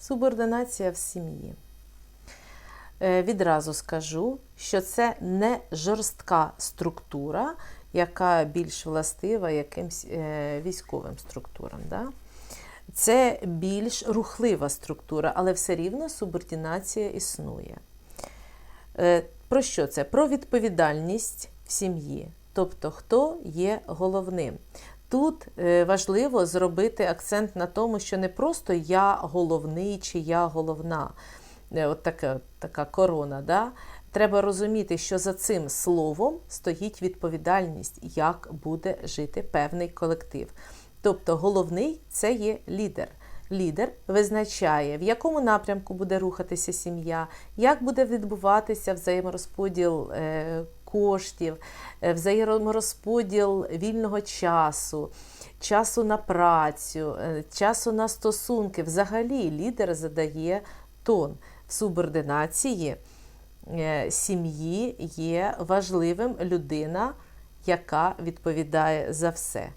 Субординація в сім'ї. Е, Відразу скажу, що це не жорстка структура, яка більш властива якимсь е, військовим структурам. Да? Це більш рухлива структура, але все рівно субординація існує. Е, Про що це? Про відповідальність в сім'ї, тобто хто є головним. Тут е, важливо зробити акцент на тому, що не просто я головний чи я головна, Е, от така, така корона. Да? Треба розуміти, що за цим словом стоїть відповідальність, як буде жити певний колектив. Тобто головний це є лідер. Лідер визначає, в якому напрямку буде рухатися сім'я, як буде відбуватися взаєморозподіл е, коштів, е, взаєморозподіл вільного часу, часу на працю, е, часу на стосунки. Взагалі лідер задає тон в субординації е, сім'ї є важливим людина, яка відповідає за все.